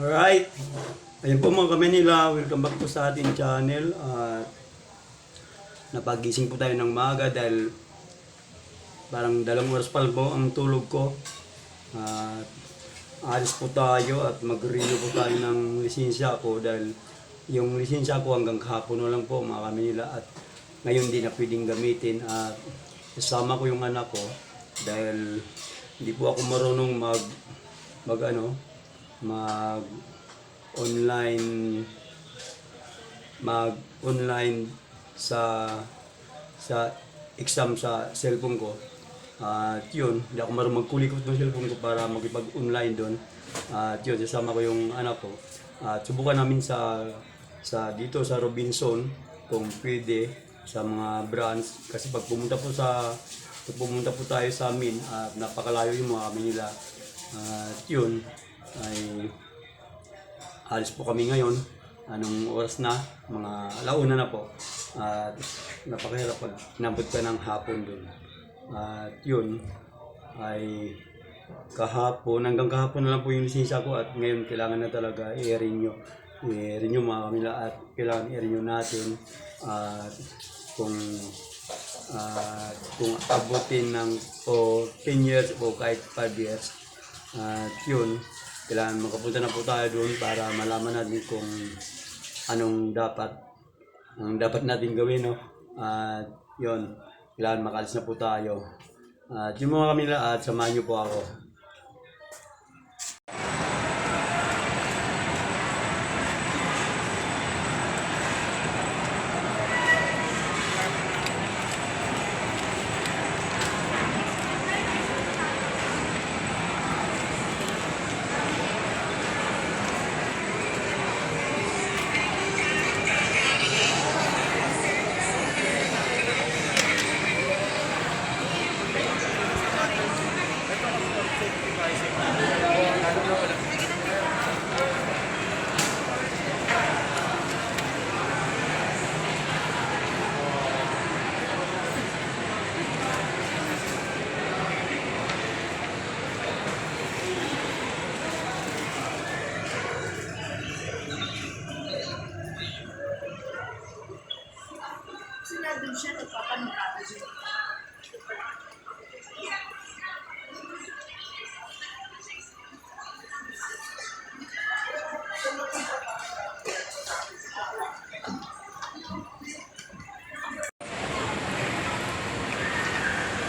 Alright. Ayun po mga Kamanila, welcome back po sa ating channel. At napagising po tayo ng maaga dahil parang dalawang oras pa po ang tulog ko. At alis po tayo at mag-renew po tayo ng lisensya ko dahil yung lisensya ko hanggang kahapon na lang po mga Kamanila at ngayon di na pwedeng gamitin at kasama ko yung anak ko dahil hindi po ako marunong mag mag ano mag online mag online sa sa exam sa cellphone ko. At yun hindi ako marunong magkulikot ng cellphone ko para magipag online doon. At yun sasama ko yung anak ko. At subukan namin sa sa dito sa Robinson kung pwede sa mga branch. Kasi pag pumunta po sa pag pumunta po tayo sa amin at napakalayo yung mga kami nila. At yun ay alis po kami ngayon. Anong oras na? Mga alauna na po. At napakahirap pag inabot ka ng hapon dun. At yun ay kahapon hanggang kahapon na lang po yung lisensya ko at ngayon kailangan na talaga i-renew. I-renew mga kamila at kailangan i-renew natin. At kung at kung abutin ng o 10 years o kahit 5 years. At yun kailangan makapunta na po tayo doon para malaman natin kung anong dapat ang dapat natin gawin no? At yun kailangan makalis na po tayo. At yung mga kamila at samahan niyo po ako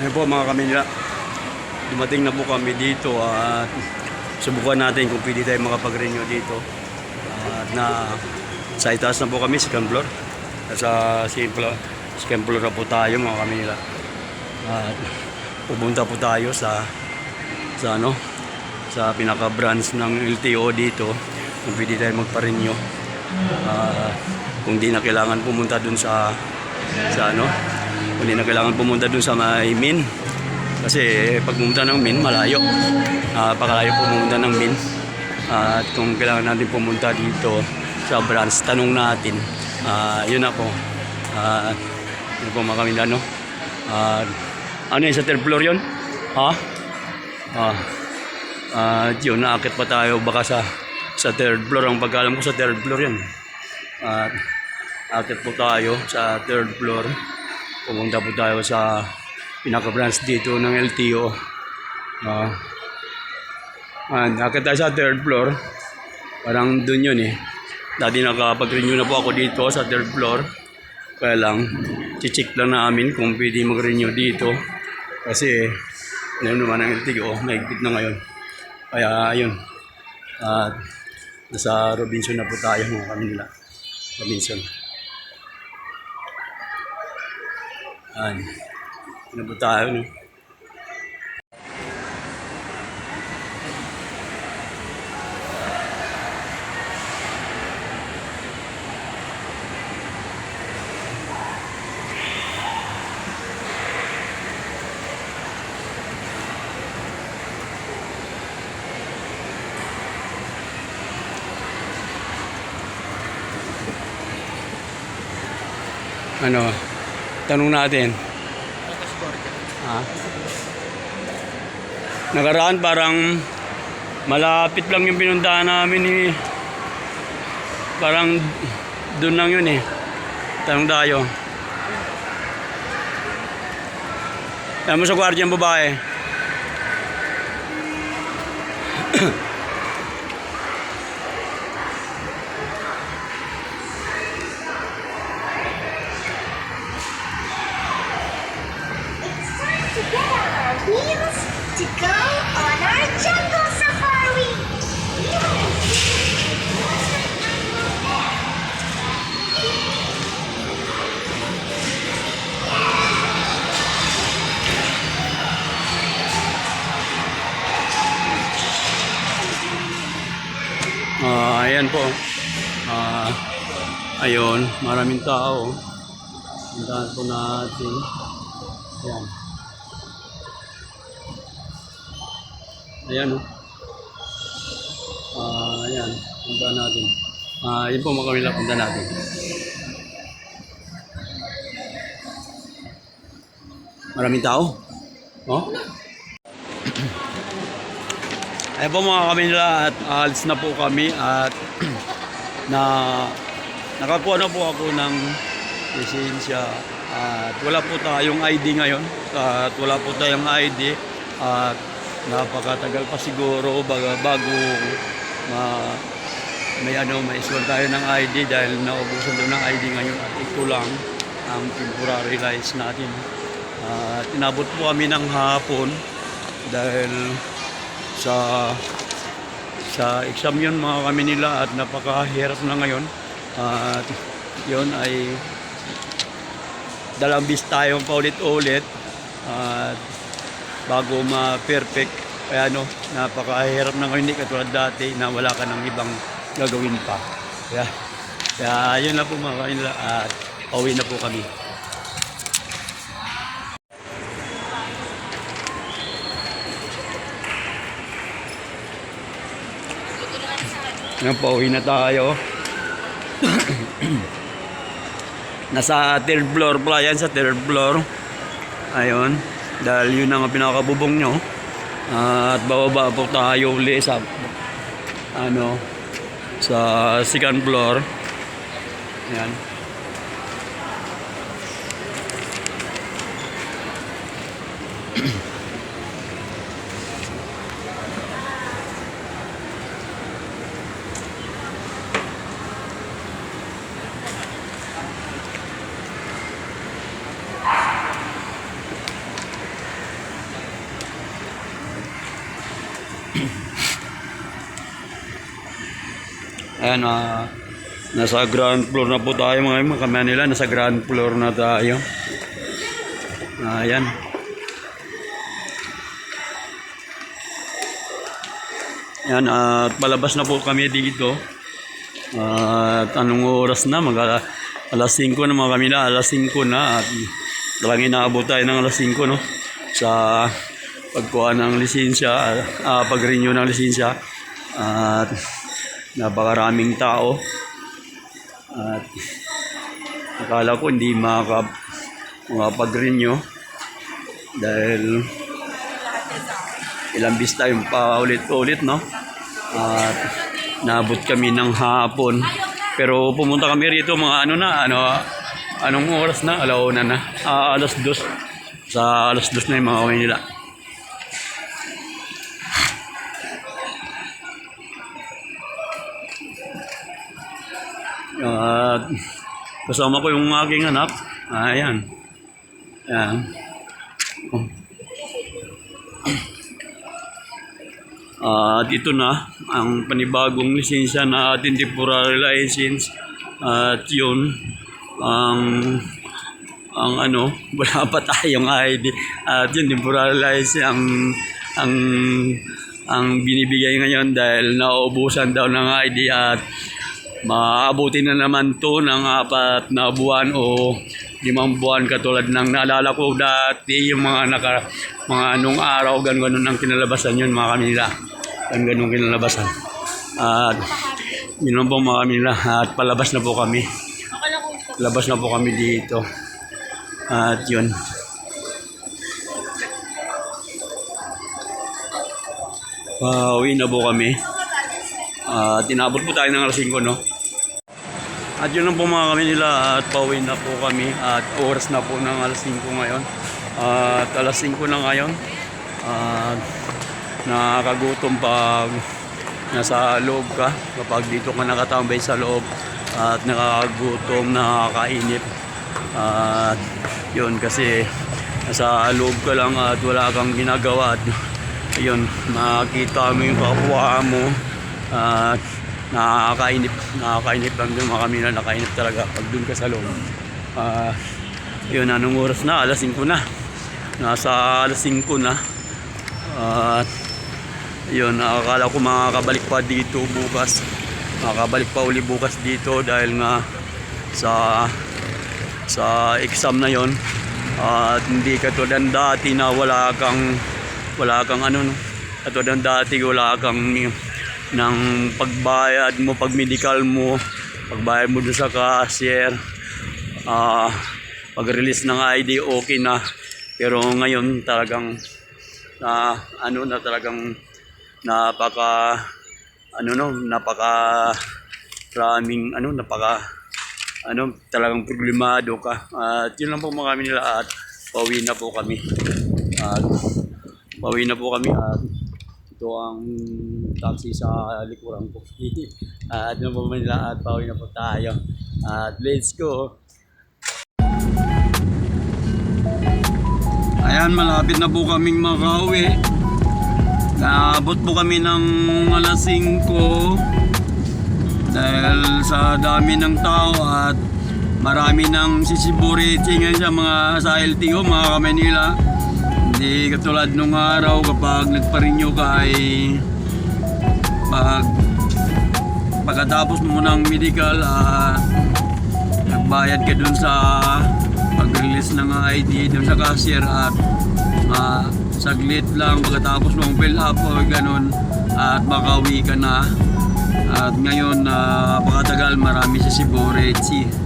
Ngayon po mga kamila, dumating na po kami dito at subukan natin kung pwede tayo makapag-renew dito. At na sa itaas na po kami, second floor. At sa second floor, second floor na po tayo mga kamila. At pupunta po tayo sa sa ano sa pinaka-branch ng LTO dito kung pwede tayo magpa-renew. Ah, kung di na kailangan pumunta dun sa sa ano hindi na kailangan pumunta dun sa may min. Kasi pag pumunta ng min malayo. Ah, pakalayo pumunta ng min. At kung kailangan natin pumunta dito sa branch tanong natin. Ah, yun ako. Uh, yun po mga kamilano Ah, ano yun sa third floor yun? Ha? Ah. Ah, yun naakit pa tayo baka sa sa third floor. Ang pagkalam ko sa third floor yun. At akit po tayo sa third floor pumunta po tayo sa pinaka-branch dito ng LTO uh, and akit tayo sa third floor. Parang dun yun eh. Dati nakapag-renew na po ako dito sa third floor. Kaya lang chichik lang namin kung pwede mag-renew dito. Kasi ngayon naman ang LTO mahigpit na ngayon. Kaya ayun. At nasa Robinson na po tayo mga kanila Robinson Ayan. Po tayo, no? Ano? Tanong natin. Ha? Nakaraan parang Malapit lang yung pinuntahan namin eh. Parang doon lang yun eh. Tanong tayo. Mo sa gwardiya ang babae? Ayun, maraming tao. Puntahan po natin. Ayan. Ayan, oh. Ah, ayan. Puntahan natin. Ah, yun po mga kamila, puntahan natin. Maraming tao. Oh? Ayan po mga kamila at alis na po kami at na nakakuha na po ako ng lisensya at wala po tayong ID ngayon at wala po tayong ID at napakatagal pa siguro bago, bago ma, may ano may isuwan tayo ng ID dahil naubusan daw ng ID ngayon at ito lang ang temporary license natin. At inabot po kami ng hapon dahil sa sa exam yun mga kami nila at napakahirap na ngayon at yun ay dalawang bis tayong paulit-ulit. At bago ma-perfect kaya ano napakahirap na ngayon hindi katulad dati na wala ka ng ibang gagawin pa. Kaya, kaya yun na po mga kami nila at pauwi na po kami. Yan, pauwi na tayo. Nasa third floor pala yan, sa third floor. Ayun. Dahil yun ang pinakabubong nyo. at bababa po tayo uli sa ano sa second floor. Ayan. Ayan, ah, nasa ground floor na po tayo mga mga kamay nila. Nasa ground floor na tayo. Ayan. Ayan, at palabas na po kami dito. At anong oras na? Mag alas 5 na mga kami na. Alas 5 na. At talagang inaabot tayo ng alas 5 no? Sa pagkuha ng lisensya, ah, pag-renew ng lisensya. At napakaraming tao. At akala ko hindi makaka makapag-renew. Dahil ilang bis tayong pa ulit-ulit no? At nabot kami ng hapon. Pero pumunta kami rito mga ano na ano anong oras na? Alauna na. Ah, alas dos. Sa alas dos na yung mga kami nila At kasama ko yung aking anak. Ayan. Ayan. Oh. At ito na ang panibagong lisensya na ating temporary license. At yun ang ang ano, wala pa tayong ID. At yun, temporary license ang ang ang binibigay ngayon dahil nauubusan daw ng ID at maabuti na naman to ng apat na buwan o limang buwan katulad ng naalala ko dati yung mga naka mga anong araw ganun ganun ang kinalabasan yun mga kanila ganun ganun kinalabasan. At yun lang po mga kanila at palabas na po kami. Labas na po kami dito. At yun. Pauwi na po kami. At tinabot po tayo ng alas 5, no? At yun lang po mga kami nila at pauwi na po kami at oras na po ng alas 5 ngayon. At alas 5 na ngayon. At nakakagutom pag nasa loob ka kapag dito ka nakatambay sa loob at nakakagutom, nakakainip. At yun kasi nasa loob ka lang at wala kang ginagawa at yun, makita mo yung kapwa mo at nakakainip, nakakainip lang din mga kami na nakainip talaga pag dun ka sa loob. Ah, yun, anong oras na? Alas 5 na. Nasa alas 5 na. At yun, akala ko makakabalik pa dito bukas. Makakabalik pa uli bukas dito dahil nga sa sa exam na yon at hindi katulad dati na wala kang wala kang ano no katulad dati wala kang ng pagbayad mo pag medical mo pagbayad mo doon sa cashier. Ah pag release ng ID okay na. Pero ngayon talagang na ano na talagang napaka ano no napaka raming ano napaka ano talagang problemado ka. At yun lang po mga kami nila at pauwi na po kami. At pauwi na po kami at ito ang taxi sa likuran ko at yun po mga nila at pauwi na po tayo at let's go Ayan, malapit na po kaming makauwi. Naabot po kami ng alas 5 dahil sa dami ng tao at marami ng sisiburiti ngayon sa mga sa LTO, mga Kamanila. Hindi katulad nung araw kapag nagpa-renew ka ay pag pagkatapos mo ng medical at nagbayad ka dun sa pag-release ng ID dun sa cashier at ah, saglit lang pagkatapos mong fill up o ganun at makauwi ka na at ngayon na napakatagal marami sa Siborechi Ayan.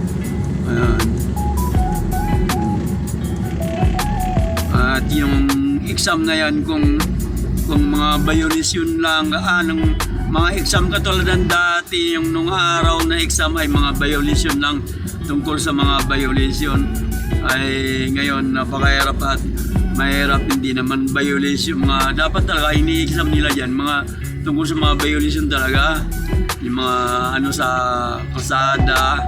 Exam na yan kung kung mga violation lang. Ah, ng mga exam katulad ng dati yung nung araw na exam ay mga violation lang. Tungkol sa mga violation ay ngayon napakahirap at mahirap. Hindi naman violation mga dapat talaga ini-exam nila dyan. Mga tungkol sa mga violation talaga. Yung mga ano sa kalsada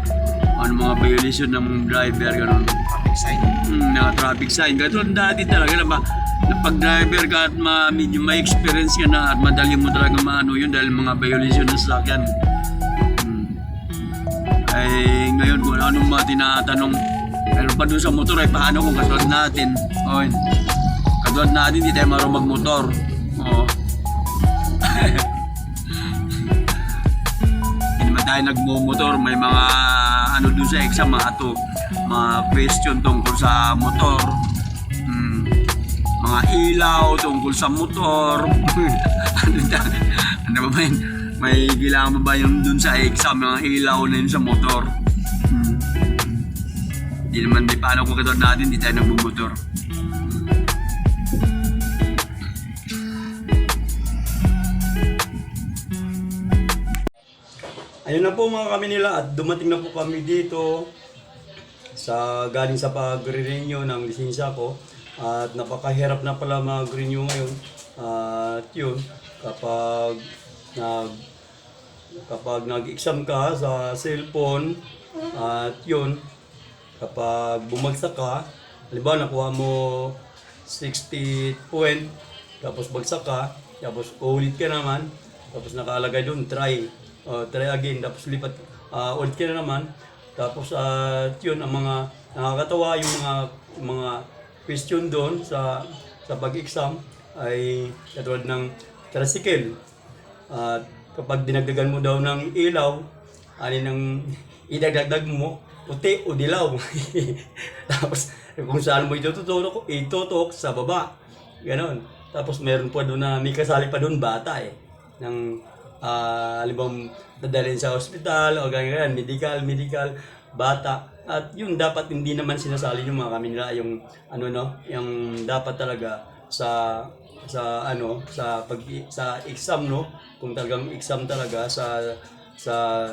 ano mga violation ng driver ganun. Traffic sign. mm, na traffic sign. Katulad dati talaga na ba na pag driver ka at ma, medyo may experience ka na at madali mo talaga maano yun dahil mga violation ng sasakyan. Mm. ay ngayon kung anong mga tinatanong pero pa doon sa motor ay paano kung katulad natin? O katulad natin hindi tayo marunong magmotor. Oo hindi naman tayo nagmumotor. May mga ano doon sa exam mga to mga question tungkol sa motor mga ilaw tungkol sa motor ano, ba ba yun may kailangan ba ba yung doon sa exam mga ilaw na yun sa motor mm. Hindi naman di paano kung katulad natin, di tayo nagbumotor. Ayun na po mga kami nila at dumating na po kami dito sa galing sa pag-renew ng lisensya ko at napakahirap na pala mag-renew ngayon. At yun kapag nag kapag nag-exam ka sa cellphone at yun kapag bumagsak ka, halimbawa nakuha mo 60 point, tapos bagsak ka, tapos ulit ka naman, tapos nakalagay doon, try, uh, try again, tapos lipat, uh, ulit ka na naman, tapos at yun, ang mga nakakatawa yung mga mga question doon sa sa pag-exam ay katulad ng tricycle. At kapag dinagdagan mo daw ng ilaw, alin ang idagdag mo, puti o dilaw. Tapos kung saan mo itututok, itutok sa baba. Ganon. Tapos meron pa doon na may kasali pa doon bata eh. Ng uh, alibang dadalhin sa ospital o ganyan, medical, medical, bata. At yun dapat hindi naman sinasali yung mga kami nila yung ano no, yung dapat talaga sa sa ano sa pag sa exam no? Kung talagang exam talaga sa sa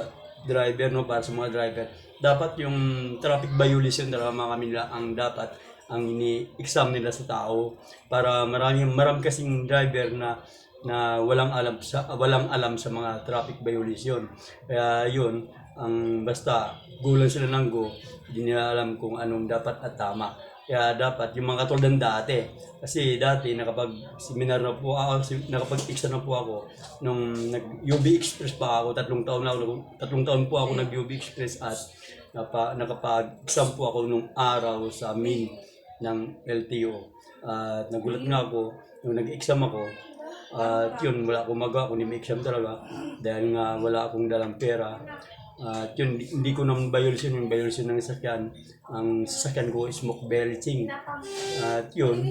driver no? Para sa mga driver. Dapat yung traffic violation talaga mga kami nila ang dapat ang ini-exam nila sa tao. Para marami marami kasing driver na na walang alam sa walang alam sa mga traffic violation. Kaya yun ang basta gulang sila ng go hindi nila alam kung anong dapat at tama. Kaya dapat yung mga katulad ng dati. Kasi dati nakapag seminar na po ako si- nakapag exam na po ako. Nung nag UB Express pa ako tatlong taon na ako tatlong taon po ako nag UB Express at napa, nakapag exam po ako nung araw sa main ng LTO at nagulat nga ako nung nag-exam ako at yun, wala akong magawa kung may exam talaga. Dahil nga wala akong dalang pera. At yun, hindi, ko naman violation yung violation ng sasakyan. Ang sasakyan ko is smoke belching. At yun,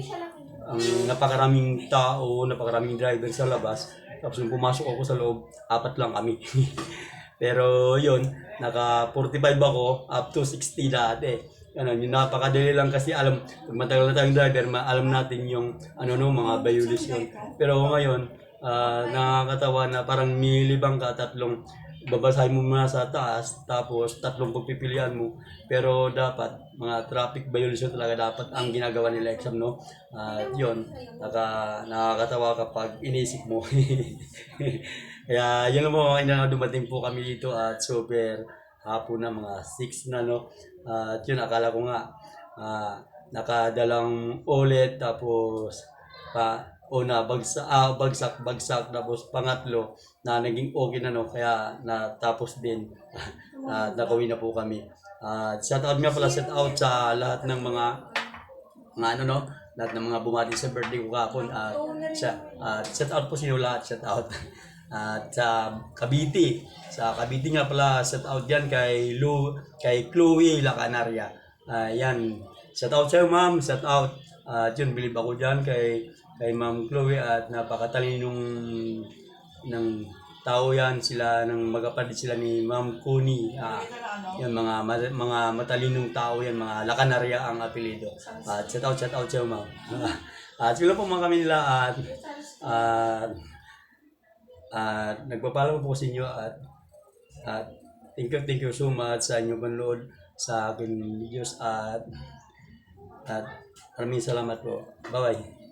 ang napakaraming tao, napakaraming driver sa labas. Tapos nung pumasok ako sa loob, apat lang kami. Pero yun, naka 45 ako, up to 60 dati. Ano, yung napakadali lang kasi alam, pag matagal na tayong driver, alam natin yung ano no, mga violation. Pero ngayon, ah, nakakatawa na parang nilibang ka tatlong babasahin mo muna sa taas tapos tatlong pagpipilian mo. Pero dapat mga traffic violation talaga dapat ang ginagawa nila exam no? At yun naka, nakakatawa kapag inisip mo. Kaya yun lang po mga na dumating po kami dito at super hapon na mga 6 na no? At yun akala ko nga ah, nakadalang ulit tapos pa una bagsak ah, bagsak bagsak. Tapos pangatlo na naging okay na no? Kaya natapos din. At nakawin na po kami. At shout out nga pala shout out sa lahat ng mga mga ano no? Lahat ng mga bumati sa birthday ko at sa at shout out po sa inyo lahat. Shout out at sa Cavite. Sa Cavite nga pala shout out yan kay Lu kay Chloe La Canaria Ayan. Shout out sa'yo, ma'am. Shout out. At yun, bilib ako dyan kay, kay ma'am Chloe at napakatalinong ng tao yan. Sila, ng magkapatid sila ni ma'am Kuni. Ah, yan, mga, mga matalinong tao yan. Mga Lacanarya ang apelido. At shout out, shout out sa'yo, ma'am. at sila po mga kami nila at at at nagpapala po sa inyo at at thank you, thank you so much sa inyong panonood sa aking videos at at maraming salamat po. Bye-bye.